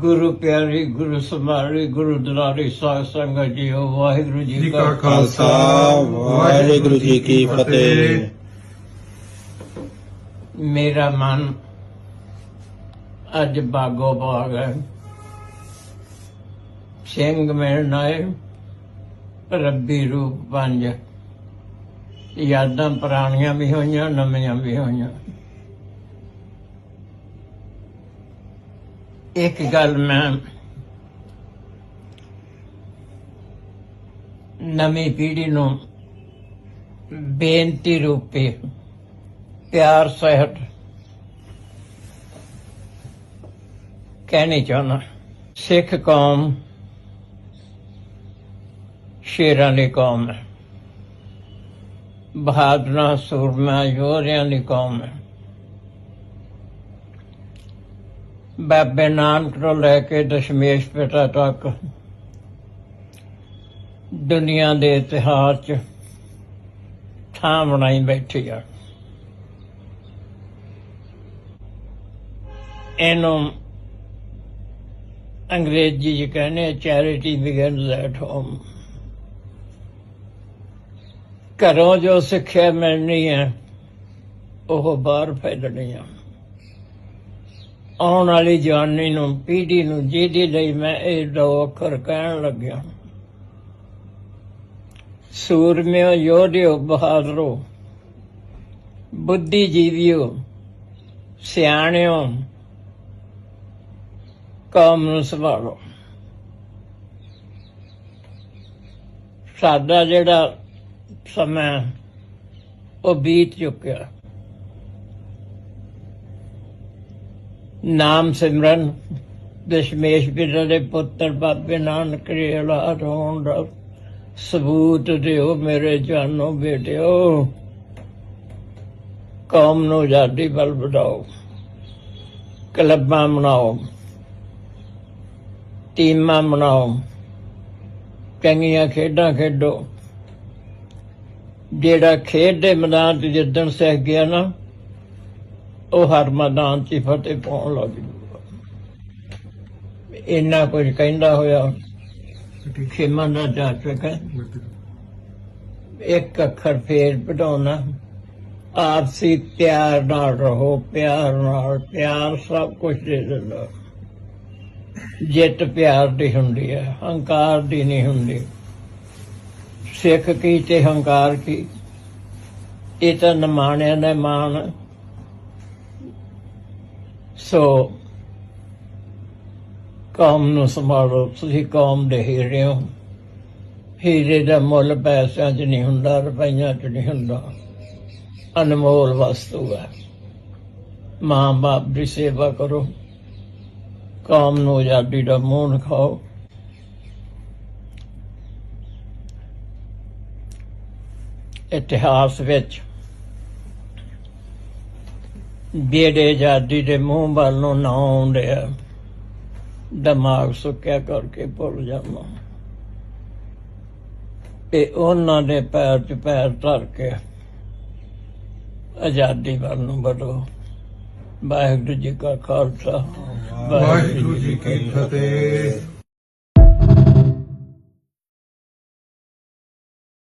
ਗੁਰੂ ਪਿਆਰੀ ਗੁਰੂ ਸਮਾਰੀ ਗੁਰੂ ਦੁਲਾਰੀ ਸਾਧ ਸੰਗਤ ਜੀਓ ਵਾਹਿਗੁਰੂ ਜੀ ਜੀ ਕਾ ਖਾਲਸਾ। ਵਾਹਿਗੁਰੂ ਜੀ ਕੀ ਫਤਿਹ। ਮੇਰਾ ਮਨ ਅੱਜ ਬਾਗੋ ਬਾਗ ਹੈ। ਸਿੰਘ ਮਿਲਣਾ ਹੈ ਰੱਬੀ ਰੂਪ ਪੰਜ। ਯਾਦਾਂ ਪੁਰਾਣੀਆਂ ਵੀ ਹੋਈਆਂ ਨਵੀਆਂ ਵੀ ਹੋਈਆਂ। ਇੱਕ ਗੱਲ ਮੈਂ ਨਵੀਂ ਪੀੜ੍ਹੀ ਨੂੰ ਬੇਨਤੀ ਰੂਪੇ ਪਿਆਰ, ਸਹਿਤ ਕਹਿਣੀ ਚਾਹੁੰਦਾ। ਸਿੱਖ ਕੌਮ ਸ਼ੇਰਾਂ ਦੀ ਕੌਮ ਹੈ। ਬਹਾਦਰਾਂ, ਸੂਰਮਾ, ਯੋਧਿਆਂ ਦੀ ਕੌਮ ਹੈ। ਬਾਬੇ ਨਾਨਕ ਤੋਂ ਲੈ ਕੇ ਦਸ਼ਮੇਸ਼ ਪਿਤਾ ਤੱਕ ਦੁਨੀਆ ਦੇ ਇਤਿਹਾਸ 'ਚ ਥਾਂ ਬਣਾਈ ਬੈਠੀ ਆ। ਇਹਨੂੰ ਅੰਗਰੇਜ਼ੀ ਚ ਕਹਿੰਦੇ ਚੈਰਿਟੀ ਬਿਗਨਸ ਐਟ ਹੋਮ ਘਰੋਂ ਜੋ ਸਿੱਖਿਆ ਮਿਲਣੀ ਹੈ ਉਹ ਬਾਹਰ ਫੈਲਣੀ ਆ। ਆਉਣ ਵਾਲੀ ਜਵਾਨੀ ਨੂੰ, ਪੀੜ੍ਹੀ ਨੂੰ, ਜਿਹਦੇ ਲਈ ਮੈਂ ਇਹ ਦੋ ਅੱਖਰ ਕਹਿਣ ਲੱਗਿਆ। ਸੂਰਮਿਓ, ਯੋਧਿਓ, ਬਹਾਦਰੋ, ਬੁੱਧੀਜੀਵਿਓ, ਸਿਆਣਿਓ, ਕੌਮ ਨੂੰ ਸੰਭਾਲੋ। ਸਾਡਾ ਜਿਹੜਾ ਸਮਾਂ, ਉਹ ਬੀਤ ਚੁੱਕਿਆ। ਨਾਮ ਸਿਮਰਨ, ਦਸ਼ਮੇਸ਼ ਪਿਤਾ ਦੇ ਪੁੱਤਰ, ਬਾਬੇ ਨਾਨਕ ਦੇ ਔਲਾਦ ਹੋਣ ਦਾ ਸਬੂਤ ਦਿਓ ਮੇਰੇ ਜਾਨੋ ਬੇਟਿਓ। ਕੌਮ ਨੂੰ ਆਜ਼ਾਦੀ ਵੱਲ ਵਧਾਓ। ਕਲੱਬਾਂ ਬਣਾਓ ਟੀਮਾਂ ਬਣਾਓ ਚੰਗੀਆਂ ਖੇਡਾਂ ਖੇਡੋ। ਜਿਹੜਾ ਖੇਡ ਦੇ ਮੈਦਾਨ 'ਚ ਜਿੱਦਣ ਸਹਿ ਗਿਆ ਨਾ ਉਹ ਹਰ ਮੈਦਾਨ 'ਚ ਹੀ ਫਤਿਹ ਪਾਉਣ ਲੱਗ ਜੂਗਾ ਇੰਨਾ ਕੁਝ ਕਹਿੰਦਾ ਹੋਇਆ, ਖੇਮਾ ਦਾ ਜਾ ਚੁੱਕਾ ਇੱਕ ਅੱਖਰ ਫੇਰ ਪਟਾਉਣਾ। ਆਪਸੀ ਪਿਆਰ ਨਾਲ ਰਹੋ, ਪਿਆਰ ਨਾਲ, ਪਿਆਰ ਸਭ ਕੁਝ ਦੇ ਦਿੰਦਾ। ਜਿੱਤ ਪਿਆਰ ਦੀ ਹੁੰਦੀ ਹੈ, ਹੰਕਾਰ ਦੀ ਨਹੀਂ ਹੁੰਦੀ। ਸਿੱਖ ਕੀ ਤੇ ਹੰਕਾਰ ਕੀ? ਇਹ ਤਾਂ ਨਮਾਣਿਆਂ ਦਾ ਮਾਣ ਸੋ ਕੌਮ ਨੂੰ ਸੰਭਾਲੋ, ਤੁਸੀਂ ਕੌਮ ਦੇ ਹੀਰੇ ਹੋ। ਹੀਰੇ ਦਾ ਮੁੱਲ ਪੈਸਿਆਂ 'ਚ ਨਹੀਂ ਹੁੰਦਾ, ਰੁਪਈਆਂ 'ਚ ਨਹੀਂ ਹੁੰਦਾ। ਅਨਮੋਲ ਵਸਤੂ ਹੈ। ਮਾਂ ਬਾਪ ਦੀ ਸੇਵਾ ਕਰੋ। ਕੌਮ ਨੂੰ ਆਜ਼ਾਦੀ ਦਾ ਮੂੰਹ ਖਾਓ। ਇਤਿਹਾਸ ਵਿੱਚ ਜਿਹੜੇ ਆਜ਼ਾਦੀ ਦੇ ਮੂੰਹ ਵੱਲ ਨੂੰ ਨਾ ਆਉਂਦੇ ਦਿਮਾਗ ਸੁੱਕਿਆ ਕਰਕੇ ਭੁੱਲ ਜਾਵਾਂ। ਤੇ ਉਹਨਾਂ ਦੇ ਪੈਰ 'ਚ ਪੈਰ ਧਰ ਕੇ ਆਜ਼ਾਦੀ ਵੱਲ ਨੂੰ ਵਧੋ। ਵਾਹਿਗੁਰੂ ਜੀ ਕਾ ਖਾਲਸਾ। ਵਾਹਿਗੁਰੂ ਜੀ ਕੀ ਫਤਿਹ।